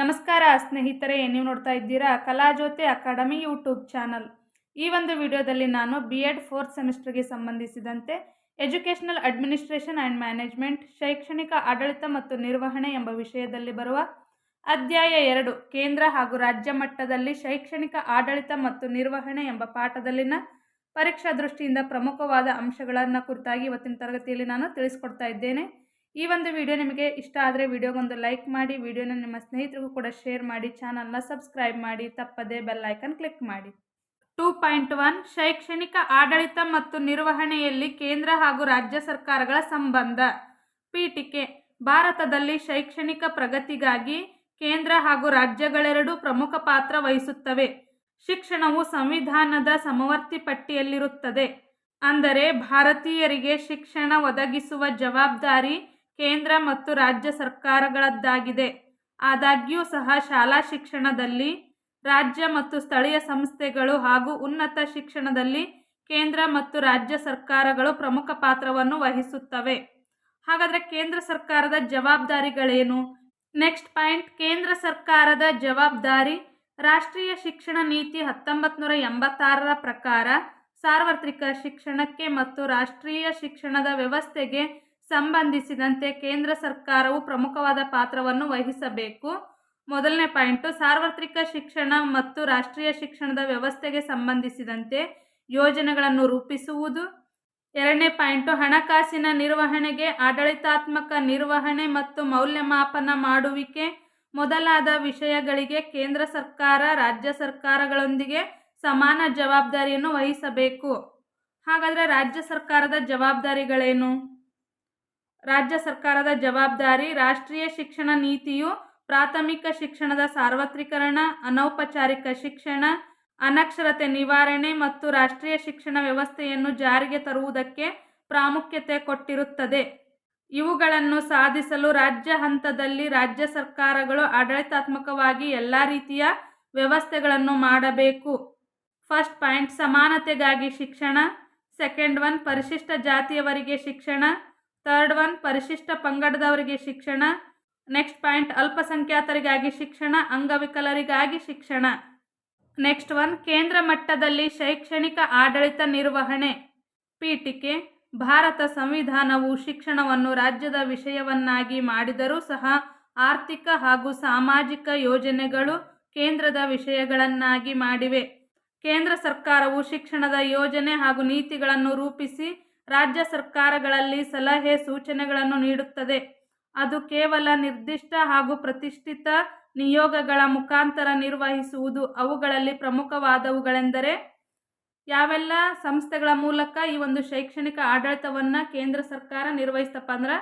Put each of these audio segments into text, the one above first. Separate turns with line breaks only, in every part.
ನಮಸ್ಕಾರ ಸ್ನೇಹಿತರೆ, ನೀವು ನೋಡ್ತಾ ಇದ್ದೀರಾ ಕಲಾಜ್ಯೋತಿ ಅಕಾಡೆಮಿ ಯೂಟ್ಯೂಬ್ ಚಾನಲ್. ಈ ಒಂದು ವಿಡಿಯೋದಲ್ಲಿ ನಾನು ಬಿ ಎಡ್ ಫೋರ್ತ್ ಸೆಮಿಸ್ಟರ್ಗೆ ಸಂಬಂಧಿಸಿದಂತೆ ಎಜುಕೇಷನಲ್ ಅಡ್ಮಿನಿಸ್ಟ್ರೇಷನ್ ಆ್ಯಂಡ್ ಮ್ಯಾನೇಜ್ಮೆಂಟ್ ಶೈಕ್ಷಣಿಕ ಆಡಳಿತ ಮತ್ತು ನಿರ್ವಹಣೆ ಎಂಬ ವಿಷಯದಲ್ಲಿ ಬರುವ ಅಧ್ಯಾಯ ಎರಡು, ಕೇಂದ್ರ ಹಾಗೂ ರಾಜ್ಯ ಮಟ್ಟದಲ್ಲಿ ಶೈಕ್ಷಣಿಕ ಆಡಳಿತ ಮತ್ತು ನಿರ್ವಹಣೆ ಎಂಬ ಪಾಠದಲ್ಲಿನ ಪರೀಕ್ಷಾ ದೃಷ್ಟಿಯಿಂದ ಪ್ರಮುಖವಾದ ಅಂಶಗಳನ್ನು ಕುರಿತಾಗಿ ಇವತ್ತಿನ ತರಗತಿಯಲ್ಲಿ ನಾನು ತಿಳಿಸ್ಕೊಡ್ತಾ ಇದ್ದೇನೆ. ಈ ಒಂದು ವಿಡಿಯೋ ನಿಮಗೆ ಇಷ್ಟ ಆದರೆ ವಿಡಿಯೋಗೊಂದು ಲೈಕ್ ಮಾಡಿ ವಿಡಿಯೋನ ನಿಮ್ಮ ಸ್ನೇಹಿತರಿಗೂ ಕೂಡ ಶೇರ್ ಮಾಡಿ ಚಾನಲ್ನ ಸಬ್ಸ್ಕ್ರೈಬ್ ಮಾಡಿ, ತಪ್ಪದೇ ಬೆಲ್ ಕ್ಲಿಕ್ ಮಾಡಿ. ಟೂ ಪಾಯಿಂಟ್ ಒನ್ ಶೈಕ್ಷಣಿಕ ಆಡಳಿತ ಮತ್ತು ನಿರ್ವಹಣೆಯಲ್ಲಿ ಕೇಂದ್ರ ಹಾಗೂ ರಾಜ್ಯ ಸರ್ಕಾರಗಳ ಸಂಬಂಧ. ಪೀಠಿಕೆ, ಭಾರತದಲ್ಲಿ ಶೈಕ್ಷಣಿಕ ಪ್ರಗತಿಗಾಗಿ ಕೇಂದ್ರ ಹಾಗೂ ರಾಜ್ಯಗಳೆರಡೂ ಪ್ರಮುಖ ಪಾತ್ರ ವಹಿಸುತ್ತವೆ. ಶಿಕ್ಷಣವು ಸಂವಿಧಾನದ ಸಮವರ್ತಿ ಪಟ್ಟಿಯಲ್ಲಿರುತ್ತದೆ. ಅಂದರೆ ಭಾರತೀಯರಿಗೆ ಶಿಕ್ಷಣ ಒದಗಿಸುವ ಜವಾಬ್ದಾರಿ ಕೇಂದ್ರ ಮತ್ತು ರಾಜ್ಯ ಸರ್ಕಾರಗಳದ್ದಾಗಿದೆ. ಆದಾಗ್ಯೂ ಸಹ ಶಾಲಾ ಶಿಕ್ಷಣದಲ್ಲಿ ರಾಜ್ಯ ಮತ್ತು ಸ್ಥಳೀಯ ಸಂಸ್ಥೆಗಳು ಹಾಗೂ ಉನ್ನತ ಶಿಕ್ಷಣದಲ್ಲಿ ಕೇಂದ್ರ ಮತ್ತು ರಾಜ್ಯ ಸರ್ಕಾರಗಳು ಪ್ರಮುಖ ಪಾತ್ರವನ್ನು ವಹಿಸುತ್ತವೆ. ಹಾಗಾದರೆ ಕೇಂದ್ರ ಸರ್ಕಾರದ ಜವಾಬ್ದಾರಿಗಳೇನು? ನೆಕ್ಸ್ಟ್ ಪಾಯಿಂಟ್, ಕೇಂದ್ರ ಸರ್ಕಾರದ ಜವಾಬ್ದಾರಿ ರಾಷ್ಟ್ರೀಯ ಶಿಕ್ಷಣ ನೀತಿ ಹತ್ತೊಂಬತ್ತು ನೂರ ಎಂಬತ್ತಾರರ ಪ್ರಕಾರ ಸಾರ್ವತ್ರಿಕ ಶಿಕ್ಷಣಕ್ಕೆ ಮತ್ತು ರಾಷ್ಟ್ರೀಯ ಶಿಕ್ಷಣದ ವ್ಯವಸ್ಥೆಗೆ ಸಂಬಂಧಿಸಿದಂತೆ ಕೇಂದ್ರ ಸರ್ಕಾರವು ಪ್ರಮುಖವಾದ ಪಾತ್ರವನ್ನು ವಹಿಸಬೇಕು. ಮೊದಲನೇ ಪಾಯಿಂಟು, ಸಾರ್ವತ್ರಿಕ ಶಿಕ್ಷಣ ಮತ್ತು ರಾಷ್ಟ್ರೀಯ ಶಿಕ್ಷಣದ ವ್ಯವಸ್ಥೆಗೆ ಸಂಬಂಧಿಸಿದಂತೆ ಯೋಜನೆಗಳನ್ನು ರೂಪಿಸುವುದು. ಎರಡನೇ ಪಾಯಿಂಟು, ಹಣಕಾಸಿನ ನಿರ್ವಹಣೆಗೆ ಆಡಳಿತಾತ್ಮಕ ನಿರ್ವಹಣೆ ಮತ್ತು ಮೌಲ್ಯಮಾಪನ ಮಾಡುವಿಕೆ ಮೊದಲಾದ ವಿಷಯಗಳಿಗೆ ಕೇಂದ್ರ ಸರ್ಕಾರ, ರಾಜ್ಯ ಸರ್ಕಾರಗಳೊಂದಿಗೆ ಸಮಾನ ಜವಾಬ್ದಾರಿಯನ್ನು ವಹಿಸಬೇಕು. ಹಾಗಾದರೆ ರಾಜ್ಯ ಸರ್ಕಾರದ ಜವಾಬ್ದಾರಿಗಳೇನು? ರಾಜ್ಯ ಸರ್ಕಾರದ ಜವಾಬ್ದಾರಿ, ರಾಷ್ಟ್ರೀಯ ಶಿಕ್ಷಣ ನೀತಿಯು ಪ್ರಾಥಮಿಕ ಶಿಕ್ಷಣದ ಸಾರ್ವತ್ರಿಕರಣ, ಅನೌಪಚಾರಿಕ ಶಿಕ್ಷಣ, ಅನಕ್ಷರತೆ ನಿವಾರಣೆ ಮತ್ತು ರಾಷ್ಟ್ರೀಯ ಶಿಕ್ಷಣ ವ್ಯವಸ್ಥೆಯನ್ನು ಜಾರಿಗೆ ತರುವುದಕ್ಕೆ ಪ್ರಾಮುಖ್ಯತೆ ಕೊಟ್ಟಿರುತ್ತದೆ. ಇವುಗಳನ್ನು ಸಾಧಿಸಲು ರಾಜ್ಯ ಹಂತದಲ್ಲಿ ರಾಜ್ಯ ಸರ್ಕಾರಗಳು ಆಡಳಿತಾತ್ಮಕವಾಗಿ ಎಲ್ಲ ರೀತಿಯ ವ್ಯವಸ್ಥೆಗಳನ್ನು ಮಾಡಬೇಕು. ಫಸ್ಟ್ ಪಾಯಿಂಟ್, ಸಮಾನತೆಗಾಗಿ ಶಿಕ್ಷಣ. ಸೆಕೆಂಡ್ ಒನ್, ಪರಿಶಿಷ್ಟ ಜಾತಿಯವರಿಗೆ ಶಿಕ್ಷಣ. ಥರ್ಡ್ ಒನ್ ಪರಿಶಿಷ್ಟ ಪಂಗಡದವರಿಗೆ ಶಿಕ್ಷಣ. ನೆಕ್ಸ್ಟ್ ಪಾಯಿಂಟ್, ಅಲ್ಪಸಂಖ್ಯಾತರಿಗಾಗಿ ಶಿಕ್ಷಣ, ಅಂಗವಿಕಲರಿಗಾಗಿ ಶಿಕ್ಷಣ. ನೆಕ್ಸ್ಟ್ ಒನ್, ಕೇಂದ್ರ ಮಟ್ಟದಲ್ಲಿ ಶೈಕ್ಷಣಿಕ ಆಡಳಿತ ನಿರ್ವಹಣೆ. ಪೀಠಿಕೆ, ಭಾರತ ಸಂವಿಧಾನವು ಶಿಕ್ಷಣವನ್ನು ರಾಜ್ಯದ ವಿಷಯವನ್ನಾಗಿ ಮಾಡಿದರೂ ಸಹ ಆರ್ಥಿಕ ಹಾಗೂ ಸಾಮಾಜಿಕ ಯೋಜನೆಗಳು ಕೇಂದ್ರದ ವಿಷಯಗಳನ್ನಾಗಿ ಮಾಡಿವೆ. ಕೇಂದ್ರ ಸರ್ಕಾರವು ಶಿಕ್ಷಣದ ಯೋಜನೆ ಹಾಗೂ ನೀತಿಗಳನ್ನು ರೂಪಿಸಿ ರಾಜ್ಯ ಸರ್ಕಾರಗಳಲ್ಲಿ ಸಲಹೆ ಸೂಚನೆಗಳನ್ನು ನೀಡುತ್ತದೆ. ಅದು ಕೇವಲ ನಿರ್ದಿಷ್ಟ ಹಾಗೂ ಪ್ರತಿಷ್ಠಿತ ನಿಯೋಗಗಳ ಮುಖಾಂತರ ನಿರ್ವಹಿಸುವುದು ಅವುಗಳಲ್ಲಿ ಪ್ರಮುಖವಾದವುಗಳೆಂದರೆ ಯಾವೆಲ್ಲ ಸಂಸ್ಥೆಗಳ ಮೂಲಕ ಈ ಒಂದು ಶೈಕ್ಷಣಿಕ ಆಡಳಿತವನ್ನು ಕೇಂದ್ರ ಸರ್ಕಾರ ನಿರ್ವಹಿಸ್ತಪ್ಪ ಅಂದ್ರೆ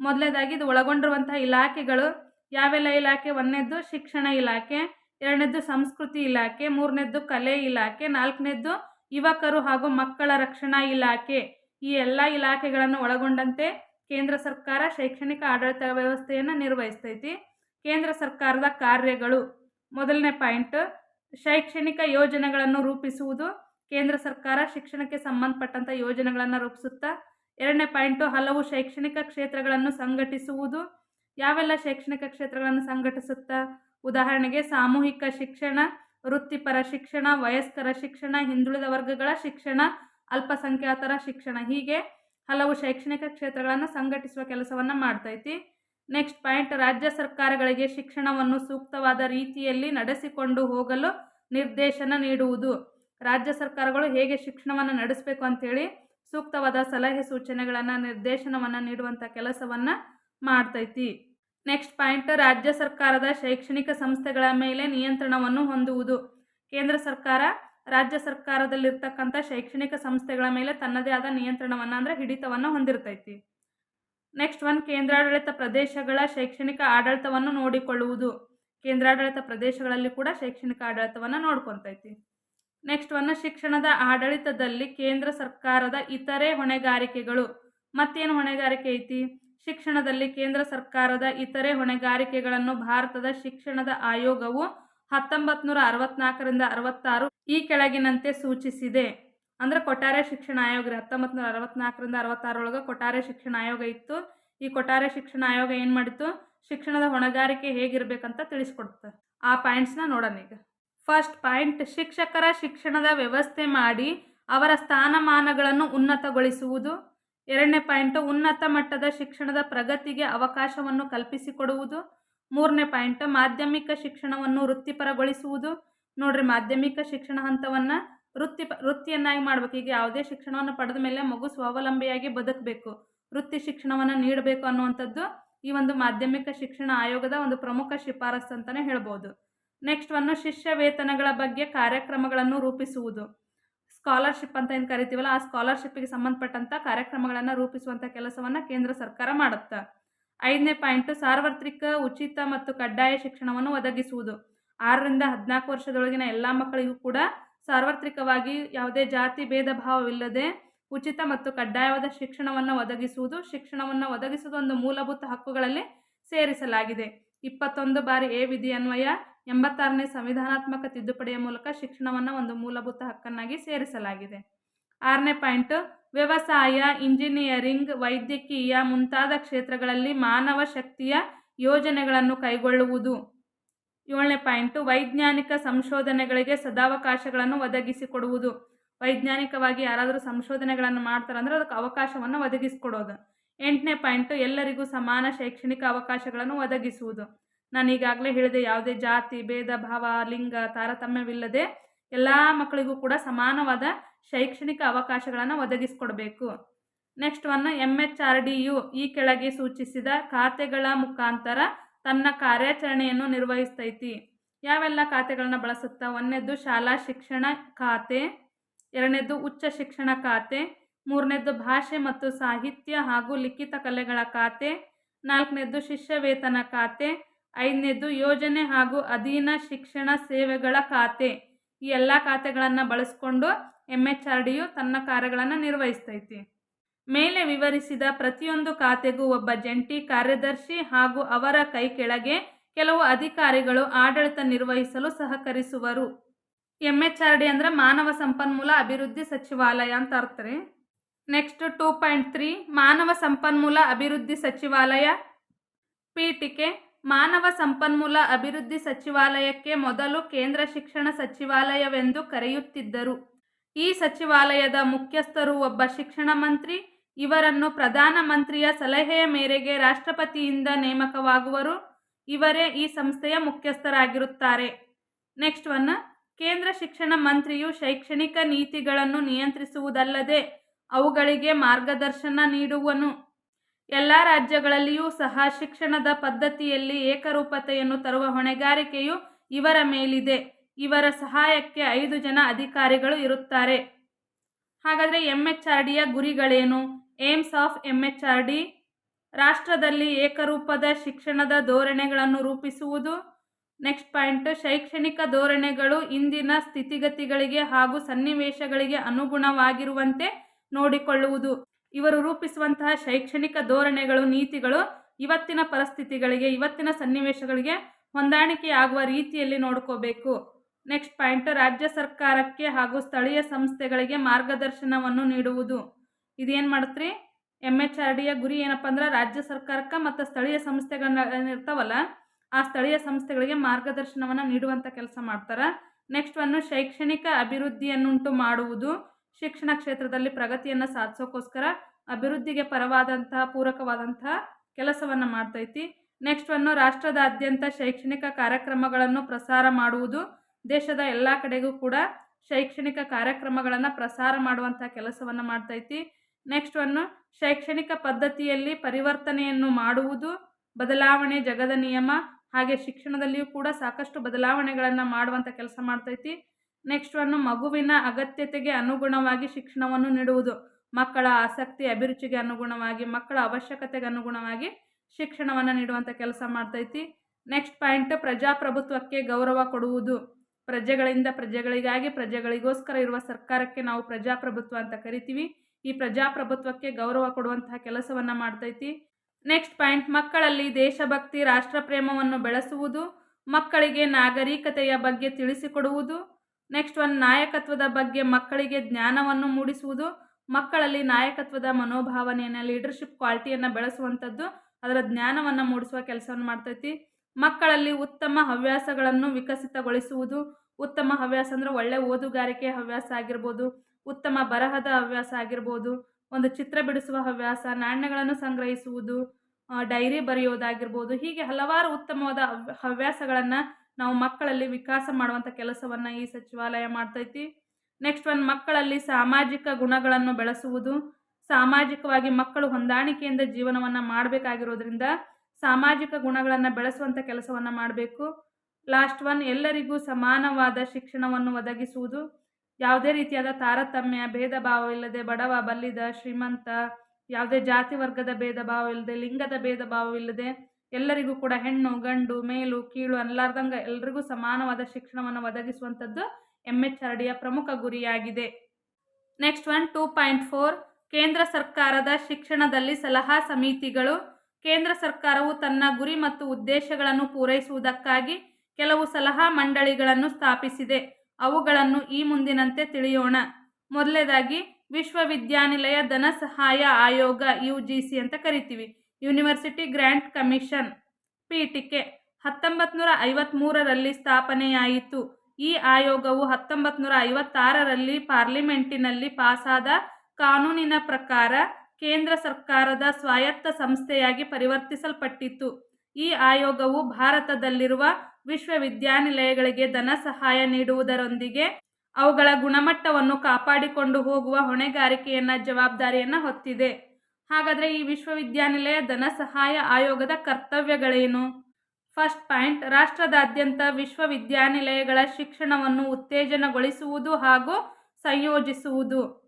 ಮೊದಲನೇದಾಗಿ ಇದು ಒಳಗೊಂಡಿರುವಂತಹ ಇಲಾಖೆಗಳು. ಯಾವೆಲ್ಲ ಇಲಾಖೆ? ಒಂದನೇದ್ದು ಶಿಕ್ಷಣ ಇಲಾಖೆ, ಎರಡನೇದ್ದು ಸಂಸ್ಕೃತಿ ಇಲಾಖೆ, ಮೂರನೇದ್ದು ಕಲೆ ಇಲಾಖೆ, ನಾಲ್ಕನೇದ್ದು ಯುವಕರು ಹಾಗೂ ಮಕ್ಕಳ ರಕ್ಷಣಾ ಇಲಾಖೆ. ಈ ಎಲ್ಲ ಇಲಾಖೆಗಳನ್ನು ಒಳಗೊಂಡಂತೆ ಕೇಂದ್ರ ಸರ್ಕಾರ ಶೈಕ್ಷಣಿಕ ಆಡಳಿತ ವ್ಯವಸ್ಥೆಯನ್ನು ನಿರ್ವಹಿಸ್ತೈತಿ. ಕೇಂದ್ರ ಸರ್ಕಾರದ ಕಾರ್ಯಗಳು. ಮೊದಲನೇ ಪಾಯಿಂಟ್, ಶೈಕ್ಷಣಿಕ ಯೋಜನೆಗಳನ್ನು ರೂಪಿಸುವುದು. ಕೇಂದ್ರ ಸರ್ಕಾರ ಶಿಕ್ಷಣಕ್ಕೆ ಸಂಬಂಧಪಟ್ಟಂಥ ಯೋಜನೆಗಳನ್ನು ರೂಪಿಸುತ್ತಾ, ಎರಡನೇ ಪಾಯಿಂಟು, ಹಲವು ಶೈಕ್ಷಣಿಕ ಕ್ಷೇತ್ರಗಳನ್ನು ಸಂಘಟಿಸುವುದು. ಯಾವೆಲ್ಲ ಶೈಕ್ಷಣಿಕ ಕ್ಷೇತ್ರಗಳನ್ನು ಸಂಘಟಿಸುತ್ತಾ? ಉದಾಹರಣೆಗೆ ಸಾಮೂಹಿಕ ಶಿಕ್ಷಣ, ವೃತ್ತಿಪರ ಶಿಕ್ಷಣ, ವಯಸ್ಕರ ಶಿಕ್ಷಣ, ಹಿಂದುಳಿದ ವರ್ಗಗಳ ಶಿಕ್ಷಣ ಅಲ್ಪಸಂಖ್ಯಾತರ ಶಿಕ್ಷಣ. ಹೀಗೆ ಹಲವು ಶೈಕ್ಷಣಿಕ ಕ್ಷೇತ್ರಗಳನ್ನು ಸಂಘಟಿಸುವ ಕೆಲಸವನ್ನು ಮಾಡ್ತೈತಿ. ನೆಕ್ಸ್ಟ್ ಪಾಯಿಂಟ್ ರಾಜ್ಯ ಸರ್ಕಾರಗಳಿಗೆ ಶಿಕ್ಷಣವನ್ನು ಸೂಕ್ತವಾದ ರೀತಿಯಲ್ಲಿ ನಡೆಸಿಕೊಂಡು ಹೋಗಲು ನಿರ್ದೇಶನ ನೀಡುವುದು. ರಾಜ್ಯ ಸರ್ಕಾರಗಳು ಹೇಗೆ ಶಿಕ್ಷಣವನ್ನು ನಡೆಸಬೇಕು ಅಂಥೇಳಿ ಸೂಕ್ತವಾದ ಸಲಹೆ ಸೂಚನೆಗಳನ್ನು, ನಿರ್ದೇಶನವನ್ನು ನೀಡುವಂಥ ಕೆಲಸವನ್ನು ಮಾಡ್ತೈತಿ. ನೆಕ್ಸ್ಟ್ ಪಾಯಿಂಟ್ ರಾಜ್ಯ ಸರ್ಕಾರದ ಶೈಕ್ಷಣಿಕ ಸಂಸ್ಥೆಗಳ ಮೇಲೆ ನಿಯಂತ್ರಣವನ್ನು ಹೊಂದುವುದು. ಕೇಂದ್ರ ಸರ್ಕಾರ ರಾಜ್ಯ ಸರ್ಕಾರದಲ್ಲಿರ್ತಕ್ಕಂಥ ಶೈಕ್ಷಣಿಕ ಸಂಸ್ಥೆಗಳ ಮೇಲೆ ತನ್ನದೇ ಆದ ನಿಯಂತ್ರಣವನ್ನು ಅಂದರೆ ಹಿಡಿತವನ್ನು ಹೊಂದಿರ್ತೈತಿ. ನೆಕ್ಸ್ಟ್ ಒನ್ ಕೇಂದ್ರಾಡಳಿತ ಪ್ರದೇಶಗಳ ಶೈಕ್ಷಣಿಕ ಆಡಳಿತವನ್ನು ನೋಡಿಕೊಳ್ಳುವುದು. ಕೇಂದ್ರಾಡಳಿತ ಪ್ರದೇಶಗಳಲ್ಲಿ ಕೂಡ ಶೈಕ್ಷಣಿಕ ಆಡಳಿತವನ್ನು ನೋಡ್ಕೊತೈತಿ. ನೆಕ್ಸ್ಟ್ ಒನ್ ಶಿಕ್ಷಣದ ಆಡಳಿತದಲ್ಲಿ ಕೇಂದ್ರ ಸರ್ಕಾರದ ಇತರೆ ಹೊಣೆಗಾರಿಕೆಗಳು. ಮತ್ತೇನು ಹೊಣೆಗಾರಿಕೆ ಐತಿ? ಶಿಕ್ಷಣದಲ್ಲಿ ಕೇಂದ್ರ ಸರ್ಕಾರದ ಇತರೆ ಹೊಣೆಗಾರಿಕೆಗಳನ್ನು ಭಾರತದ ಶಿಕ್ಷಣದ ಆಯೋಗವು ಹತ್ತೊಂಬತ್ತು ನೂರ ಅರವತ್ನಾಲ್ಕರಿಂದ ಅರವತ್ತಾರು ಈ ಕೆಳಗಿನಂತೆ ಸೂಚಿಸಿದೆ. ಅಂದ್ರೆ ಕೊಟ್ಟಾರೆ ಶಿಕ್ಷಣ ಆಯೋಗ ರೀ ನೂರ ಅರವತ್ನಾಲ್ಕರಿಂದ ಅರವತ್ತಾರೊಳಗೆ ಕೊಟ್ಟಾರೆ ಶಿಕ್ಷಣ ಆಯೋಗ ಇತ್ತು. ಈ ಕೊಟ್ಟಾರೆ ಶಿಕ್ಷಣ ಆಯೋಗ ಏನು ಮಾಡಿತ್ತು? ಶಿಕ್ಷಣದ ಹೊಣೆಗಾರಿಕೆ ಹೇಗಿರ್ಬೇಕಂತ ತಿಳಿಸ್ಕೊಡ್ತದೆ ಆ ಪಾಯಿಂಟ್ಸ್ನ ನೋಡೋಣ ಈಗ. ಫಸ್ಟ್ ಪಾಯಿಂಟ್ ಶಿಕ್ಷಕರ ಶಿಕ್ಷಣದ ವ್ಯವಸ್ಥೆ ಮಾಡಿ ಅವರ ಸ್ಥಾನಮಾನಗಳನ್ನು ಉನ್ನತಗೊಳಿಸುವುದು. ಎರಡನೇ ಪಾಯಿಂಟ್ ಉನ್ನತ ಮಟ್ಟದ ಶಿಕ್ಷಣದ ಪ್ರಗತಿಗೆ ಅವಕಾಶವನ್ನು ಕಲ್ಪಿಸಿಕೊಡುವುದು. ಮೂರನೇ ಪಾಯಿಂಟ್, ಮಾಧ್ಯಮಿಕ ಶಿಕ್ಷಣವನ್ನು ವೃತ್ತಿಪರಗೊಳಿಸುವುದು. ನೋಡ್ರಿ, ಮಾಧ್ಯಮಿಕ ಶಿಕ್ಷಣ ಹಂತವನ್ನು ವೃತ್ತಿ ವೃತ್ತಿಯನ್ನಾಗಿ ಮಾಡ್ಬೇಕು. ಈಗ ಯಾವುದೇ ಶಿಕ್ಷಣವನ್ನು ಪಡೆದ ಮೇಲೆ ಮಗು ಸ್ವಾವಲಂಬಿಯಾಗಿ ಬದುಕಬೇಕು. ವೃತ್ತಿ ಶಿಕ್ಷಣವನ್ನು ನೀಡಬೇಕು ಅನ್ನುವಂಥದ್ದು ಈ ಒಂದು ಮಾಧ್ಯಮಿಕ ಶಿಕ್ಷಣ ಆಯೋಗದ ಒಂದು ಪ್ರಮುಖ ಶಿಫಾರಸು ಅಂತಲೇ ಹೇಳ್ಬೋದು. ನೆಕ್ಸ್ಟ್ ಒಂದು, ಶಿಷ್ಯ ವೇತನಗಳ ಬಗ್ಗೆ ಕಾರ್ಯಕ್ರಮಗಳನ್ನು ರೂಪಿಸುವುದು. ಸ್ಕಾಲರ್ಶಿಪ್ ಅಂತ ಏನು ಕರಿತೀವಲ್ಲ, ಆ ಸ್ಕಾಲರ್ಶಿಪ್ಗೆ ಸಂಬಂಧಪಟ್ಟಂಥ ಕಾರ್ಯಕ್ರಮಗಳನ್ನು ರೂಪಿಸುವಂಥ ಕೆಲಸವನ್ನು ಕೇಂದ್ರ ಸರ್ಕಾರ ಮಾಡುತ್ತೆ. ಐದನೇ ಪಾಯಿಂಟು, ಸಾರ್ವತ್ರಿಕ, ಉಚಿತ ಮತ್ತು ಕಡ್ಡಾಯ ಶಿಕ್ಷಣವನ್ನು ಒದಗಿಸುವುದು. ಆರರಿಂದ ಹದಿನಾಲ್ಕು ವರ್ಷದೊಳಗಿನ ಎಲ್ಲ ಮಕ್ಕಳಿಗೂ ಕೂಡ ಸಾರ್ವತ್ರಿಕವಾಗಿ ಯಾವುದೇ ಜಾತಿ ಭೇದ ಭಾವವಿಲ್ಲದೆ ಉಚಿತ ಮತ್ತು ಕಡ್ಡಾಯವಾದ ಶಿಕ್ಷಣವನ್ನು ಒದಗಿಸುವುದು ಶಿಕ್ಷಣವನ್ನು ಒದಗಿಸುವುದು ಒಂದು ಮೂಲಭೂತ ಹಕ್ಕುಗಳಲ್ಲಿ ಸೇರಿಸಲಾಗಿದೆ. ಇಪ್ಪತ್ತೊಂದು ಬಾರಿ ಎ ವಿಧಿ ಅನ್ವಯ ಎಂಬತ್ತಾರನೇ ಸಂವಿಧಾನಾತ್ಮಕ ತಿದ್ದುಪಡಿಯ ಮೂಲಕ ಶಿಕ್ಷಣವನ್ನು ಒಂದು ಮೂಲಭೂತ ಹಕ್ಕನ್ನಾಗಿ ಸೇರಿಸಲಾಗಿದೆ. ಆರನೇ ಪಾಯಿಂಟು ವ್ಯವಸಾಯ, ಇಂಜಿನಿಯರಿಂಗ್, ವೈದ್ಯಕೀಯ ಮುಂತಾದ ಕ್ಷೇತ್ರಗಳಲ್ಲಿ ಮಾನವ ಶಕ್ತಿಯ ಯೋಜನೆಗಳನ್ನು ಕೈಗೊಳ್ಳುವುದು. ಏಳನೇ ಪಾಯಿಂಟು, ವೈಜ್ಞಾನಿಕ ಸಂಶೋಧನೆಗಳಿಗೆ ಸದಾವಕಾಶಗಳನ್ನು ಒದಗಿಸಿಕೊಡುವುದು. ವೈಜ್ಞಾನಿಕವಾಗಿ ಯಾರಾದರೂ ಸಂಶೋಧನೆಗಳನ್ನು ಮಾಡ್ತಾರೆ ಅಂದರೆ ಅದಕ್ಕೆ ಅವಕಾಶವನ್ನು ಒದಗಿಸಿಕೊಡೋದು. ಎಂಟನೇ ಪಾಯಿಂಟು, ಎಲ್ಲರಿಗೂ ಸಮಾನ ಶೈಕ್ಷಣಿಕ ಅವಕಾಶಗಳನ್ನು ಒದಗಿಸುವುದು. ನಾನು ಈಗಾಗಲೇ ಹೇಳಿದೆ, ಯಾವುದೇ ಜಾತಿ, ಭೇದ, ಭಾವ, ಲಿಂಗ, ತಾರತಮ್ಯವಿಲ್ಲದೆ ಎಲ್ಲ ಮಕ್ಕಳಿಗೂ ಕೂಡ ಸಮಾನವಾದ ಶೈಕ್ಷಣಿಕ ಅವಕಾಶಗಳನ್ನು ಒದಗಿಸಿಕೊಡಬೇಕು. Next one M H R D you ಈ ಕೆಳಗೆ ಸೂಚಿಸಿದ ಖಾತೆಗಳ ಮುಖಾಂತರ ತನ್ನ ಕಾರ್ಯಾಚರಣೆಯನ್ನು ನಿರ್ವಹಿಸ್ತೈತಿ. ಯಾವೆಲ್ಲ ಖಾತೆಗಳನ್ನ ಬಳಸುತ್ತಾ? ಒಂದನೇದ್ದು ಶಾಲಾ ಶಿಕ್ಷಣ ಖಾತೆ ಎರಡನೇದ್ದು ಉಚ್ಚ ಶಿಕ್ಷಣ ಖಾತೆ ಮೂರನೇದ್ದು ಭಾಷೆ ಮತ್ತು ಸಾಹಿತ್ಯ ಹಾಗೂ ಲಿಖಿತ ಕಲೆಗಳ ಖಾತೆ ನಾಲ್ಕನೇದ್ದು ಶಿಷ್ಯ ವೇತನ ಖಾತೆ ಐದನೇದ್ದು ಯೋಜನೆ ಹಾಗೂ ಅಧೀನ ಶಿಕ್ಷಣ ಸೇವೆಗಳ ಖಾತೆ. ಈ ಎಲ್ಲ ಖಾತೆಗಳನ್ನು ಬಳಸಿಕೊಂಡು ಎಂ ಎಚ್ ಆರ್ ಡಿಯು ತನ್ನ ಕಾರ್ಯಗಳನ್ನು ನಿರ್ವಹಿಸ್ತೈತಿ. ಮೇಲೆ ವಿವರಿಸಿದ ಪ್ರತಿಯೊಂದು ಖಾತೆಗೂ ಒಬ್ಬ ಜಂಟಿ ಕಾರ್ಯದರ್ಶಿ ಹಾಗೂ ಅವರ ಕೈ ಕೆಳಗೆ ಕೆಲವು ಅಧಿಕಾರಿಗಳು ಆಡಳಿತ ನಿರ್ವಹಿಸಲು ಸಹಕರಿಸುವರು. ಎಂ ಎಚ್ ಆರ್ ಡಿ ಅಂದರೆ ಮಾನವ ಸಂಪನ್ಮೂಲ ಅಭಿವೃದ್ಧಿ ಸಚಿವಾಲಯ ಅಂತ ಅರ್ಥರಿ ನೆಕ್ಸ್ಟ್ ಟೂ ಪಾಯಿಂಟ್ ತ್ರೀ, ಮಾನವ ಸಂಪನ್ಮೂಲ ಅಭಿವೃದ್ಧಿ ಸಚಿವಾಲಯ. ಪೀಠಿಕೆ ಮಾನವ ಸಂಪನ್ಮೂಲ ಅಭಿವೃದ್ಧಿ ಸಚಿವಾಲಯಕ್ಕೆ ಮೊದಲು ಕೇಂದ್ರ ಶಿಕ್ಷಣ ಸಚಿವಾಲಯವೆಂದು ಕರೆಯುತ್ತಿದ್ದರು. ಈ ಸಚಿವಾಲಯದ ಮುಖ್ಯಸ್ಥರು ಒಬ್ಬ ಶಿಕ್ಷಣ ಮಂತ್ರಿ, ಇವರನ್ನು ಪ್ರಧಾನಮಂತ್ರಿಯ ಸಲಹೆಯ ಮೇರೆಗೆ ರಾಷ್ಟ್ರಪತಿಯಿಂದ ನೇಮಕವಾಗುವರು. ಇವರೇ ಈ ಸಂಸ್ಥೆಯ ಮುಖ್ಯಸ್ಥರಾಗಿರುತ್ತಾರೆ. ನೆಕ್ಸ್ಟ್ ಒನ್, ಕೇಂದ್ರ ಶಿಕ್ಷಣ ಮಂತ್ರಿಯು ಶೈಕ್ಷಣಿಕ ನೀತಿಗಳನ್ನು ನಿಯಂತ್ರಿಸುವುದಲ್ಲದೆ ಅವುಗಳಿಗೆ ಮಾರ್ಗದರ್ಶನ ನೀಡುವನು. ಎಲ್ಲ ರಾಜ್ಯಗಳಲ್ಲಿಯೂ ಸಹ ಶಿಕ್ಷಣದ ಪದ್ಧತಿಯಲ್ಲಿ ಏಕರೂಪತೆಯನ್ನು ತರುವ ಹೊಣೆಗಾರಿಕೆಯು ಇವರ ಮೇಲಿದೆ. ಇವರ ಸಹಾಯಕ್ಕೆ ಐದು ಜನ ಅಧಿಕಾರಿಗಳು ಇರುತ್ತಾರೆ. ಹಾಗಾದರೆ ಎಂ ಎಚ್ ಆರ್ ಡಿಯ ಗುರಿಗಳೇನು? Aims of M H R D ರಾಷ್ಟ್ರದಲ್ಲಿ ಏಕರೂಪದ ಶಿಕ್ಷಣದ ಧೋರಣೆಗಳನ್ನು ರೂಪಿಸುವುದು. ನೆಕ್ಸ್ಟ್ ಪಾಯಿಂಟ್, ಶೈಕ್ಷಣಿಕ ಧೋರಣೆಗಳು ಇಂದಿನ ಸ್ಥಿತಿಗತಿಗಳಿಗೆ ಹಾಗೂ ಸನ್ನಿವೇಶಗಳಿಗೆ ಅನುಗುಣವಾಗಿರುವಂತೆ ನೋಡಿಕೊಳ್ಳುವುದು. ಇವರು ರೂಪಿಸುವಂತಹ ಶೈಕ್ಷಣಿಕ ಧೋರಣೆಗಳು, ನೀತಿಗಳು ಇವತ್ತಿನ ಪರಿಸ್ಥಿತಿಗಳಿಗೆ, ಇವತ್ತಿನ ಸನ್ನಿವೇಶಗಳಿಗೆ ಹೊಂದಾಣಿಕೆಯಾಗುವ ರೀತಿಯಲ್ಲಿ ನೋಡ್ಕೋಬೇಕು. ನೆಕ್ಸ್ಟ್ ಪಾಯಿಂಟ್, ರಾಜ್ಯ ಸರ್ಕಾರಕ್ಕೆ ಹಾಗೂ ಸ್ಥಳೀಯ ಸಂಸ್ಥೆಗಳಿಗೆ ಮಾರ್ಗದರ್ಶನವನ್ನು ನೀಡುವುದು. ಇದೇನು ಮಾಡತ್ರಿ? ಎಂ ಎಚ್ ಆರ್ ಡಿಯ ಗುರಿ ಏನಪ್ಪ ಅಂದ್ರೆ ರಾಜ್ಯ ಸರ್ಕಾರಕ್ಕೆ ಮತ್ತು ಸ್ಥಳೀಯ ಸಂಸ್ಥೆಗಳನ್ನ ಇರ್ತಾವಲ್ಲ, ಆ ಸ್ಥಳೀಯ ಸಂಸ್ಥೆಗಳಿಗೆ ಮಾರ್ಗದರ್ಶನವನ್ನು ನೀಡುವಂಥ ಕೆಲಸ ಮಾಡ್ತಾರೆ. ನೆಕ್ಸ್ಟ್ ಒಂದು, ಶೈಕ್ಷಣಿಕ ಅಭಿವೃದ್ಧಿಯನ್ನುಂಟು ಮಾಡುವುದು, ಶಿಕ್ಷಣ ಕ್ಷೇತ್ರದಲ್ಲಿ ಪ್ರಗತಿಯನ್ನು ಸಾಧಿಸೋಕ್ಕೋಸ್ಕರ ಅಭಿವೃದ್ಧಿಗೆ ಪರವಾದಂತಹ, ಪೂರಕವಾದಂತಹ ಕೆಲಸವನ್ನು ಮಾಡ್ತೈತಿ. ನೆಕ್ಸ್ಟ್ ಒಂದು, ರಾಷ್ಟ್ರದಾದ್ಯಂತ ಶೈಕ್ಷಣಿಕ ಕಾರ್ಯಕ್ರಮಗಳನ್ನು ಪ್ರಸಾರ ಮಾಡುವುದು ದೇಶದ ಎಲ್ಲ ಕಡೆಗೂ ಕೂಡ ಶೈಕ್ಷಣಿಕ ಕಾರ್ಯಕ್ರಮಗಳನ್ನು ಪ್ರಸಾರ ಮಾಡುವಂಥ ಕೆಲಸವನ್ನು ಮಾಡ್ತೈತಿ. ನೆಕ್ಸ್ಟ್ ಒಂದು, ಶೈಕ್ಷಣಿಕ ಪದ್ಧತಿಯಲ್ಲಿ ಪರಿವರ್ತನೆಯನ್ನು ಮಾಡುವುದು ಬದಲಾವಣೆ ಜಗದ ನಿಯಮ. ಹಾಗೆ ಶಿಕ್ಷಣದಲ್ಲಿಯೂ ಕೂಡ ಸಾಕಷ್ಟು ಬದಲಾವಣೆಗಳನ್ನು ಮಾಡುವಂಥ ಕೆಲಸ ಮಾಡ್ತೈತಿ. ನೆಕ್ಸ್ಟ್ ಒಂದು, ಮಗುವಿನ ಅಗತ್ಯತೆಗೆ ಅನುಗುಣವಾಗಿ ಶಿಕ್ಷಣವನ್ನು ನೀಡುವುದು. ಮಕ್ಕಳ ಆಸಕ್ತಿ, ಅಭಿರುಚಿಗೆ ಅನುಗುಣವಾಗಿ, ಮಕ್ಕಳ ಅವಶ್ಯಕತೆಗೆ ಅನುಗುಣವಾಗಿ ಶಿಕ್ಷಣವನ್ನು ನೀಡುವಂಥ ಕೆಲಸ ಮಾಡ್ತೈತಿ. ನೆಕ್ಸ್ಟ್ ಪಾಯಿಂಟ್ ಪ್ರಜಾಪ್ರಭುತ್ವಕ್ಕೆ ಗೌರವ ಕೊಡುವುದು. ಪ್ರಜೆಗಳಿಂದ ಪ್ರಜೆಗಳಿಗಾಗಿ, ಪ್ರಜೆಗಳಿಗೋಸ್ಕರ ಇರುವ ಸರ್ಕಾರಕ್ಕೆ ನಾವು ಪ್ರಜಾಪ್ರಭುತ್ವ ಅಂತ ಕರಿತೀವಿ. ಈ ಪ್ರಜಾಪ್ರಭುತ್ವಕ್ಕೆ ಗೌರವ ಕೊಡುವಂತಹ ಕೆಲಸವನ್ನು ಮಾಡ್ತೈತಿ. ನೆಕ್ಸ್ಟ್ ಪಾಯಿಂಟ್ ಮಕ್ಕಳಲ್ಲಿ ದೇಶಭಕ್ತಿ, ರಾಷ್ಟ್ರ ಪ್ರೇಮವನ್ನು ಬೆಳೆಸುವುದು, ಮಕ್ಕಳಿಗೆ ನಾಗರಿಕತೆಯ ಬಗ್ಗೆ ತಿಳಿಸಿಕೊಡುವುದು. ನೆಕ್ಸ್ಟ್ ಒಂದು ನಾಯಕತ್ವದ ಬಗ್ಗೆ ಮಕ್ಕಳಿಗೆ ಜ್ಞಾನವನ್ನು ಮೂಡಿಸುವುದು. ಮಕ್ಕಳಲ್ಲಿ ನಾಯಕತ್ವದ ಮನೋಭಾವನೆಯನ್ನು ಲೀಡರ್ಶಿಪ್ ಕ್ವಾಲಿಟಿಯನ್ನು ಬೆಳೆಸುವಂಥದ್ದು, ಅದರ ಜ್ಞಾನವನ್ನು ಮೂಡಿಸುವ ಕೆಲಸವನ್ನು ಮಾಡ್ತೈತಿ. ಮಕ್ಕಳಲ್ಲಿ ಉತ್ತಮ ಹವ್ಯಾಸಗಳನ್ನು ವಿಕಸಿತಗೊಳಿಸುವುದು. ಉತ್ತಮ ಹವ್ಯಾಸ ಅಂದರೆ ಒಳ್ಳೆ ಓದುಗಾರಿಕೆ ಹವ್ಯಾಸ ಆಗಿರ್ಬೋದು, ಉತ್ತಮ ಬರಹದ ಹವ್ಯಾಸ ಆಗಿರ್ಬೋದು, ಒಂದು ಚಿತ್ರ ಬಿಡಿಸುವ ಹವ್ಯಾಸ, ನಾಣ್ಯಗಳನ್ನು ಸಂಗ್ರಹಿಸುವುದು ಡೈರಿ ಬರೆಯೋದಾಗಿರ್ಬೋದು, ಹೀಗೆ ಹಲವಾರು ಉತ್ತಮವಾದ ಹವ್ಯಾಸಗಳನ್ನ ನಾವು ಮಕ್ಕಳಲ್ಲಿ ವಿಕಾಸ ಮಾಡುವಂಥ ಕೆಲಸವನ್ನು ಈ ಸಚಿವಾಲಯ ಮಾಡ್ತೈತಿ. ನೆಕ್ಸ್ಟ್ ಒಂದು ಮಕ್ಕಳಲ್ಲಿ ಸಾಮಾಜಿಕ ಗುಣಗಳನ್ನು ಬೆಳೆಸುವುದು. ಸಾಮಾಜಿಕವಾಗಿ ಮಕ್ಕಳು ಹೊಂದಾಣಿಕೆಯಿಂದ ಜೀವನವನ್ನು ಮಾಡಬೇಕಾಗಿರೋದ್ರಿಂದ ಸಾಮಾಜಿಕ ಗುಣಗಳನ್ನು ಬೆಳೆಸುವಂಥ ಕೆಲಸವನ್ನು ಮಾಡಬೇಕು. ಲಾಸ್ಟ್ ಒನ್ ಎಲ್ಲರಿಗೂ ಸಮಾನವಾದ ಶಿಕ್ಷಣವನ್ನು ಒದಗಿಸುವುದು. ಯಾವುದೇ ರೀತಿಯಾದ ತಾರತಮ್ಯ ಭೇದ ಭಾವವಿಲ್ಲದೆ ಬಡವ, ಬಲ್ಲಿದ, ಶ್ರೀಮಂತ, ಯಾವುದೇ ಜಾತಿ ವರ್ಗದ ಭೇದ ಭಾವವಿಲ್ಲದೆ ಲಿಂಗದ ಭೇದ ಭಾವವಿಲ್ಲದೆ ಎಲ್ಲರಿಗೂ ಕೂಡ ಹೆಣ್ಣು, ಗಂಡು, ಮೇಲು, ಕೀಳು ಅನ್ಲಾರ್ದಂಗೆ ಎಲ್ರಿಗೂ ಸಮಾನವಾದ ಶಿಕ್ಷಣವನ್ನು ಒದಗಿಸುವಂಥದ್ದು ಎಂ ಎಚ್ ಆರ್ ಡಿಯ ಪ್ರಮುಖ ಗುರಿಯಾಗಿದೆ. Next one two point four, ಕೇಂದ್ರ ಸರ್ಕಾರದ ಶಿಕ್ಷಣದಲ್ಲಿ ಸಲಹಾ ಸಮಿತಿಗಳು ಕೇಂದ್ರ ಸರ್ಕಾರವು ತನ್ನ ಗುರಿ ಮತ್ತು ಉದ್ದೇಶಗಳನ್ನು ಪೂರೈಸುವುದಕ್ಕಾಗಿ ಕೆಲವು ಸಲಹಾ ಮಂಡಳಿಗಳನ್ನು ಸ್ಥಾಪಿಸಿದೆ. ಅವುಗಳನ್ನು ಈ ಮುಂದಿನಂತೆ ತಿಳಿಯೋಣ. ಮೊದಲನೇದಾಗಿ ವಿಶ್ವವಿದ್ಯಾನಿಲಯ ಧನ ಸಹಾಯ ಆಯೋಗ ಯು ಜಿ ಸಿ ಅಂತ ಕರಿತೀವಿ. University grant commission. ಪೀಠಿಕೆ ಹತ್ತೊಂಬತ್ತು ಐವತ್ತ್ಮೂರರಲ್ಲಿ ಸ್ಥಾಪನೆಯಾಯಿತು. ಈ ಆಯೋಗವು ಹತ್ತೊಂಬತ್ತು ನೂರ ಐವತ್ತಾರರಲ್ಲಿ ಪಾರ್ಲಿಮೆಂಟಿನಲ್ಲಿ ಪಾಸಾದ ಕಾನೂನಿನ ಪ್ರಕಾರ ಕೇಂದ್ರ ಸರ್ಕಾರದ ಸ್ವಾಯತ್ತ ಸಂಸ್ಥೆಯಾಗಿ ಪರಿವರ್ತಿಸಲ್ಪಟ್ಟಿತ್ತು. ಈ ಆಯೋಗವು ಭಾರತದಲ್ಲಿರುವ ವಿಶ್ವವಿದ್ಯಾನಿಲಯಗಳಿಗೆ ಧನ ಸಹಾಯ ನೀಡುವುದರೊಂದಿಗೆ ಅವುಗಳ ಗುಣಮಟ್ಟವನ್ನು ಕಾಪಾಡಿಕೊಂಡು ಹೋಗುವ ಹೊಣೆಗಾರಿಕೆಯನ್ನ ಜವಾಬ್ದಾರಿಯನ್ನು ಹೊತ್ತಿದೆ. ಹಾಗಾದರೆ ಈ ವಿಶ್ವವಿದ್ಯಾನಿಲಯ ಧನ ಸಹಾಯ ಆಯೋಗದ ಕರ್ತವ್ಯಗಳೇನು? ಫಸ್ಟ್ ಪಾಯಿಂಟ್, ರಾಷ್ಟ್ರದಾದ್ಯಂತ ವಿಶ್ವವಿದ್ಯಾನಿಲಯಗಳ ಶಿಕ್ಷಣವನ್ನು ಉತ್ತೇಜನಗೊಳಿಸುವುದು ಹಾಗೂ ಸಂಯೋಜಿಸುವುದು.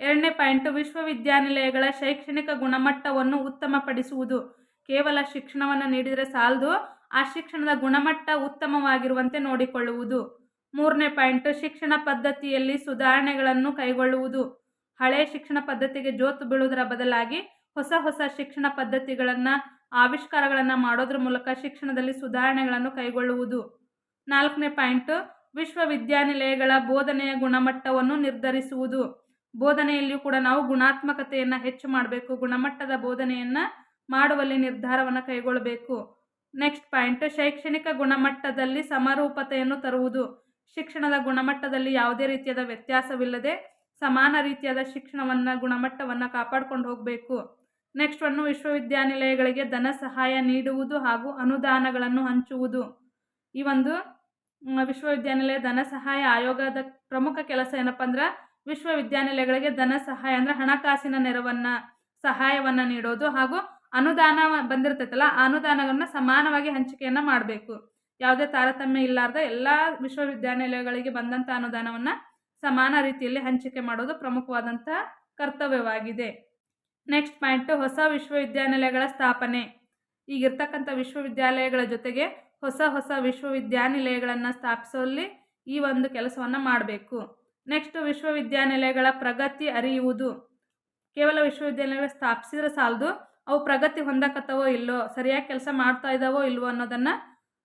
ಎರಡನೇ ಪಾಯಿಂಟ್, ವಿಶ್ವವಿದ್ಯಾನಿಲಯಗಳ ಶೈಕ್ಷಣಿಕ ಗುಣಮಟ್ಟವನ್ನು ಉತ್ತಮಪಡಿಸುವುದು. ಕೇವಲ ಶಿಕ್ಷಣವನ್ನು ನೀಡಿದರೆ ಸಾಲದು, ಆ ಶಿಕ್ಷಣದ ಗುಣಮಟ್ಟ ಉತ್ತಮವಾಗಿರುವಂತೆ ನೋಡಿಕೊಳ್ಳುವುದು. ಮೂರನೇ ಪಾಯಿಂಟ್, ಶಿಕ್ಷಣ ಪದ್ಧತಿಯಲ್ಲಿ ಸುಧಾರಣೆಗಳನ್ನು ಕೈಗೊಳ್ಳುವುದು. ಹಳೆಯ ಶಿಕ್ಷಣ ಪದ್ಧತಿಗೆ ಜೋತು ಬೀಳುವುದರ ಬದಲಾಗಿ ಹೊಸ ಹೊಸ ಶಿಕ್ಷಣ ಪದ್ಧತಿಗಳನ್ನು, ಆವಿಷ್ಕಾರಗಳನ್ನು ಮಾಡೋದ್ರ ಮೂಲಕ ಶಿಕ್ಷಣದಲ್ಲಿ ಸುಧಾರಣೆಗಳನ್ನು ಕೈಗೊಳ್ಳುವುದು. ನಾಲ್ಕನೇ ಪಾಯಿಂಟ್, ವಿಶ್ವವಿದ್ಯಾನಿಲಯಗಳ ಬೋಧನೆಯ ಗುಣಮಟ್ಟವನ್ನು ನಿರ್ಧರಿಸುವುದು. ಬೋಧನೆಯಲ್ಲಿಯೂ ಕೂಡ ನಾವು ಗುಣಾತ್ಮಕತೆಯನ್ನು ಹೆಚ್ಚು ಮಾಡಬೇಕು, ಗುಣಮಟ್ಟದ ಬೋಧನೆಯನ್ನು ಮಾಡುವಲ್ಲಿ ನಿರ್ಧಾರವನ್ನು ಕೈಗೊಳ್ಳಬೇಕು ನೆಕ್ಸ್ಟ್ ಪಾಯಿಂಟ್ ಶೈಕ್ಷಣಿಕ ಗುಣಮಟ್ಟದಲ್ಲಿ ಸಮರೂಪತೆಯನ್ನು ತರುವುದು. ಶಿಕ್ಷಣದ ಗುಣಮಟ್ಟದಲ್ಲಿ ಯಾವುದೇ ರೀತಿಯಾದ ವ್ಯತ್ಯಾಸವಿಲ್ಲದೆ ಸಮಾನ ರೀತಿಯಾದ ಶಿಕ್ಷಣವನ್ನು, ಗುಣಮಟ್ಟವನ್ನು ಕಾಪಾಡ್ಕೊಂಡು ಹೋಗಬೇಕು. ನೆಕ್ಸ್ಟ್ ಒಂದು, ವಿಶ್ವವಿದ್ಯಾನಿಲಯಗಳಿಗೆ ಧನ ಸಹಾಯ ನೀಡುವುದು ಹಾಗೂ ಅನುದಾನಗಳನ್ನು ಹಂಚುವುದು. ಈ ಒಂದು ವಿಶ್ವವಿದ್ಯಾನಿಲಯ ಧನ ಸಹಾಯ ಆಯೋಗದ ಪ್ರಮುಖ ಕೆಲಸ ಏನಪ್ಪ ಅಂದ್ರೆ ವಿಶ್ವವಿದ್ಯಾನಿಲಯಗಳಿಗೆ ಧನ ಸಹಾಯ ಅಂದರೆ ಹಣಕಾಸಿನ ನೆರವನ್ನು, ಸಹಾಯವನ್ನು ನೀಡೋದು ಹಾಗೂ ಅನುದಾನ ಬಂದಿರ್ತೈತಲ್ಲ, ಆ ಅನುದಾನವನ್ನು ಸಮಾನವಾಗಿ ಹಂಚಿಕೆಯನ್ನು ಮಾಡಬೇಕು. ಯಾವುದೇ ತಾರತಮ್ಯ ಇಲ್ಲಾರ್ದ ಎಲ್ಲ ವಿಶ್ವವಿದ್ಯಾನಿಲಯಗಳಿಗೆ ಬಂದಂಥ ಅನುದಾನವನ್ನು ಸಮಾನ ರೀತಿಯಲ್ಲಿ ಹಂಚಿಕೆ ಮಾಡೋದು ಪ್ರಮುಖವಾದಂಥ ಕರ್ತವ್ಯವಾಗಿದೆ. ನೆಕ್ಸ್ಟ್ ಪಾಯಿಂಟು, ಹೊಸ ವಿಶ್ವವಿದ್ಯಾನಿಲಯಗಳ ಸ್ಥಾಪನೆ. ಈಗಿರ್ತಕ್ಕಂಥ ವಿಶ್ವವಿದ್ಯಾಲಯಗಳ ಜೊತೆಗೆ ಹೊಸ ಹೊಸ ವಿಶ್ವವಿದ್ಯಾನಿಲಯಗಳನ್ನು ಸ್ಥಾಪಿಸುವಲ್ಲಿ ಈ ಒಂದು ಕೆಲಸವನ್ನು ಮಾಡಬೇಕು. ನೆಕ್ಸ್ಟ್ ವಿಶ್ವವಿದ್ಯಾನಿಲಯಗಳ ಪ್ರಗತಿ ಅರಿಯುವುದು. ಕೇವಲ ವಿಶ್ವವಿದ್ಯಾನಿಲಯಗಳು ಸ್ಥಾಪಿಸಿದ್ರೆ ಸಾಲದು, ಅವು ಪ್ರಗತಿ ಹೊಂದಕತ್ತವೋ ಇಲ್ಲೋ, ಸರಿಯಾಗಿ ಕೆಲಸ ಮಾಡ್ತಾ ಇದ್ದಾವೋ ಇಲ್ವೋ ಅನ್ನೋದನ್ನು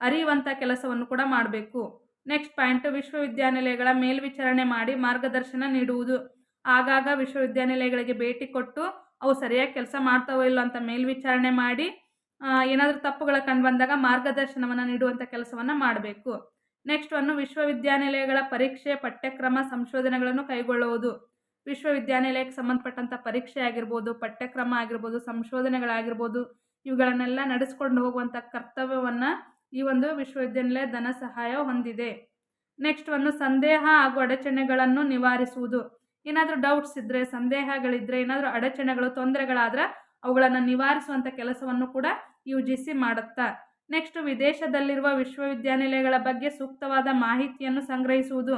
ಅರಿಯುವಂಥ ಕೆಲಸವನ್ನು ಕೂಡ ಮಾಡಬೇಕು. ನೆಕ್ಸ್ಟ್ ಪಾಯಿಂಟ್, ವಿಶ್ವವಿದ್ಯಾನಿಲಯಗಳ ಮೇಲ್ವಿಚಾರಣೆ ಮಾಡಿ ಮಾರ್ಗದರ್ಶನ ನೀಡುವುದು. ಆಗಾಗ ವಿಶ್ವವಿದ್ಯಾನಿಲಯಗಳಿಗೆ ಭೇಟಿ ಕೊಟ್ಟು, ಅವು ಸರಿಯಾಗಿ ಕೆಲಸ ಮಾಡ್ತಾವೋ ಇಲ್ಲೋ ಅಂತ ಮೇಲ್ವಿಚಾರಣೆ ಮಾಡಿ ಏನಾದರೂ ತಪ್ಪುಗಳ ಕಂಡು ಬಂದಾಗ ಮಾರ್ಗದರ್ಶನವನ್ನು ನೀಡುವಂಥ ಕೆಲಸವನ್ನು ಮಾಡಬೇಕು. ನೆಕ್ಸ್ಟ್ ಒಂದು ವಿಶ್ವವಿದ್ಯಾನಿಲಯಗಳ ಪರೀಕ್ಷೆ ಪಠ್ಯಕ್ರಮ ಸಂಶೋಧನೆಗಳನ್ನು ಕೈಗೊಳ್ಳುವುದು. ವಿಶ್ವವಿದ್ಯಾನಿಲಯಕ್ಕೆ ಸಂಬಂಧಪಟ್ಟಂಥ ಪರೀಕ್ಷೆ ಆಗಿರ್ಬೋದು, ಪಠ್ಯಕ್ರಮ ಆಗಿರ್ಬೋದು, ಸಂಶೋಧನೆಗಳಾಗಿರ್ಬೋದು, ಇವುಗಳನ್ನೆಲ್ಲ ನಡೆಸ್ಕೊಂಡು ಹೋಗುವಂಥ ಕರ್ತವ್ಯವನ್ನು ಈ ಒಂದು ವಿಶ್ವವಿದ್ಯಾನಿಲಯ ಧನ ಸಹಾಯ ಹೊಂದಿದೆ. ನೆಕ್ಸ್ಟ್ ಒಂದು ಸಂದೇಹ ಹಾಗೂ ಅಡಚಣೆಗಳನ್ನು ನಿವಾರಿಸುವುದು. ಏನಾದರೂ ಡೌಟ್ಸ್ ಇದ್ದರೆ ಸಂದೇಹಗಳಿದ್ದರೆ ಏನಾದರೂ ಅಡಚಣೆಗಳು, ತೊಂದರೆಗಳಾದರೆ ಅವುಗಳನ್ನು ನಿವಾರಿಸುವಂಥ ಕೆಲಸವನ್ನು ಕೂಡ ಯು ಜಿ ಸಿ ಮಾಡುತ್ತಾ. ನೆಕ್ಸ್ಟ್ ವಿದೇಶದಲ್ಲಿರುವ ವಿಶ್ವವಿದ್ಯಾನಿಲಯಗಳ ಬಗ್ಗೆ ಸೂಕ್ತವಾದ ಮಾಹಿತಿಯನ್ನು ಸಂಗ್ರಹಿಸುವುದು.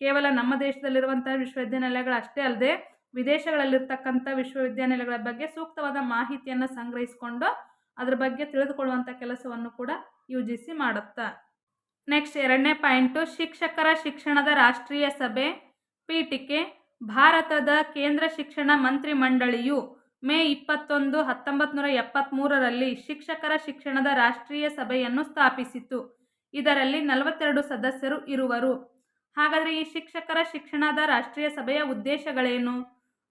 ಕೇವಲ ನಮ್ಮ ದೇಶದಲ್ಲಿರುವಂಥ ವಿಶ್ವವಿದ್ಯಾನಿಲಯಗಳು ಅಷ್ಟೇ ಅಲ್ಲದೆ, ವಿದೇಶಗಳಲ್ಲಿರ್ತಕ್ಕಂಥ ವಿಶ್ವವಿದ್ಯಾನಿಲಯಗಳ ಬಗ್ಗೆ ಸೂಕ್ತವಾದ ಮಾಹಿತಿಯನ್ನು ಸಂಗ್ರಹಿಸಿಕೊಂಡು ಅದ್ರ ಬಗ್ಗೆ ತಿಳಿದುಕೊಳ್ಳುವಂಥ ಕೆಲಸವನ್ನು ಕೂಡ ಯು ಜಿ ಸಿ ಮಾಡುತ್ತಾ. ನೆಕ್ಸ್ಟ್ ಎರಡನೇ ಪಾಯಿಂಟು, ಶಿಕ್ಷಕರ ಶಿಕ್ಷಣದ ರಾಷ್ಟ್ರೀಯ ಸಭೆ, ಪೀಠಿಕೆ, ಭಾರತದ ಕೇಂದ್ರ ಶಿಕ್ಷಣ ಮಂತ್ರಿ ಮಂಡಳಿಯು ಮೇ ಇಪ್ಪತ್ತೊಂದು ಹತ್ತೊಂಬತ್ತು ನೂರ ಎಪ್ಪತ್ತ್ಮೂರರಲ್ಲಿ ಶಿಕ್ಷಕರ ಶಿಕ್ಷಣದ ರಾಷ್ಟ್ರೀಯ ಸಭೆಯನ್ನು ಸ್ಥಾಪಿಸಿತು. ಇದರಲ್ಲಿ ನಲವತ್ತೆರಡು ಸದಸ್ಯರು ಇರುವರು. ಹಾಗಾದರೆ ಈ ಶಿಕ್ಷಕರ ಶಿಕ್ಷಣದ ರಾಷ್ಟ್ರೀಯ ಸಭೆಯ ಉದ್ದೇಶಗಳೇನು?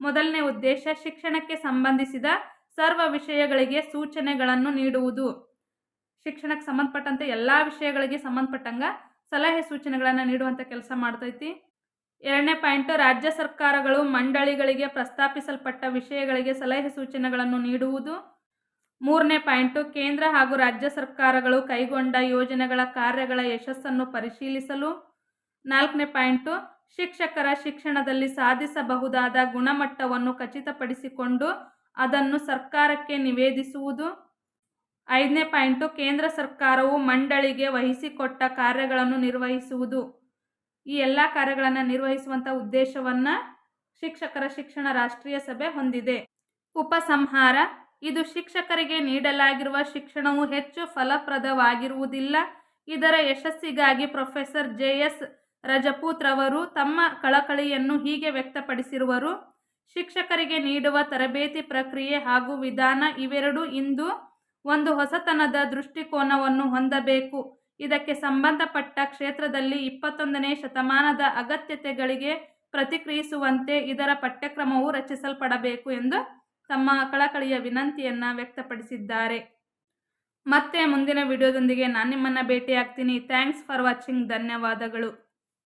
ಮೊದಲನೇ ಉದ್ದೇಶ, ಶಿಕ್ಷಣಕ್ಕೆ ಸಂಬಂಧಿಸಿದ ಸರ್ವ ವಿಷಯಗಳಿಗೆ ಸೂಚನೆಗಳನ್ನು ನೀಡುವುದು. ಶಿಕ್ಷಣಕ್ಕೆ ಸಂಬಂಧಪಟ್ಟಂತೆ ಎಲ್ಲ ವಿಷಯಗಳಿಗೆ ಸಂಬಂಧಪಟ್ಟಂಗ ಸಲಹೆ ಸೂಚನೆಗಳನ್ನು ನೀಡುವಂಥ ಕೆಲಸ ಮಾಡ್ತೈತಿ. ಎರಡನೇ ಪಾಯಿಂಟು, ರಾಜ್ಯ ಸರ್ಕಾರಗಳು ಮಂಡಳಿಗಳಿಗೆ ಪ್ರಸ್ತಾಪಿಸಲ್ಪಟ್ಟ ವಿಷಯಗಳಿಗೆ ಸಲಹೆ ಸೂಚನೆಗಳನ್ನು ನೀಡುವುದು. ಮೂರನೇ ಪಾಯಿಂಟು, ಕೇಂದ್ರ ಹಾಗೂ ರಾಜ್ಯ ಸರ್ಕಾರಗಳು ಕೈಗೊಂಡ ಯೋಜನೆಗಳ ಕಾರ್ಯಗಳ ಯಶಸ್ಸನ್ನು ಪರಿಶೀಲಿಸಲು. ನಾಲ್ಕನೇ ಪಾಯಿಂಟು, ಶಿಕ್ಷಕರ ಶಿಕ್ಷಣದಲ್ಲಿ ಸಾಧಿಸಬಹುದಾದ ಗುಣಮಟ್ಟವನ್ನು ಖಚಿತಪಡಿಸಿಕೊಂಡು ಅದನ್ನು ಸರ್ಕಾರಕ್ಕೆ ನಿವೇದಿಸುವುದು. ಐದನೇ ಪಾಯಿಂಟು, ಕೇಂದ್ರ ಸರ್ಕಾರವು ಮಂಡಳಿಗೆ ವಹಿಸಿಕೊಟ್ಟ ಕಾರ್ಯಗಳನ್ನು ನಿರ್ವಹಿಸುವುದು. ಈ ಎಲ್ಲ ಕಾರ್ಯಗಳನ್ನು ನಿರ್ವಹಿಸುವಂಥ ಉದ್ದೇಶವನ್ನು ಶಿಕ್ಷಕರ ಶಿಕ್ಷಣ ರಾಷ್ಟ್ರೀಯ ಸಭೆ ಹೊಂದಿದೆ. ಉಪಸಂಹಾರ, ಇದು ಶಿಕ್ಷಕರಿಗೆ ನೀಡಲಾಗಿರುವ ಶಿಕ್ಷಣವು ಹೆಚ್ಚು ಫಲಪ್ರದವಾಗಿರುವುದಿಲ್ಲ. ಇದರ ಯಶಸ್ಸಿಗಾಗಿ ಪ್ರೊಫೆಸರ್ ಜೆ ಎಸ್ ರಜಪೂತ್ ರವರು ತಮ್ಮ ಕಳಕಳಿಯನ್ನು ಹೀಗೆ ವ್ಯಕ್ತಪಡಿಸಿರುವರು, ಶಿಕ್ಷಕರಿಗೆ ನೀಡುವ ತರಬೇತಿ ಪ್ರಕ್ರಿಯೆ ಹಾಗೂ ವಿಧಾನ ಇವೆರಡೂ ಇಂದು ಒಂದು ಹೊಸತನದ ದೃಷ್ಟಿಕೋನವನ್ನು ಹೊಂದಬೇಕು. ಇದಕ್ಕೆ ಸಂಬಂಧಪಟ್ಟ ಕ್ಷೇತ್ರದಲ್ಲಿ ಇಪ್ಪತ್ತೊಂದನೇ ಶತಮಾನದ ಅಗತ್ಯತೆಗಳಿಗೆ ಪ್ರತಿಕ್ರಿಯಿಸುವಂತೆ ಇದರ ಪಠ್ಯಕ್ರಮವು ರಚಿಸಲ್ಪಡಬೇಕು ಎಂದು ತಮ್ಮ ಕಳಕಳಿಯ ವಿನಂತಿಯನ್ನು ವ್ಯಕ್ತಪಡಿಸಿದ್ದಾರೆ. ಮತ್ತೆ ಮುಂದಿನ ವಿಡಿಯೋದೊಂದಿಗೆ ನಾನು ನಿಮ್ಮನ್ನು ಭೇಟಿಯಾಗ್ತೀನಿ. ಥ್ಯಾಂಕ್ಸ್ ಫಾರ್ ವಾಚಿಂಗ್ ಧನ್ಯವಾದಗಳು.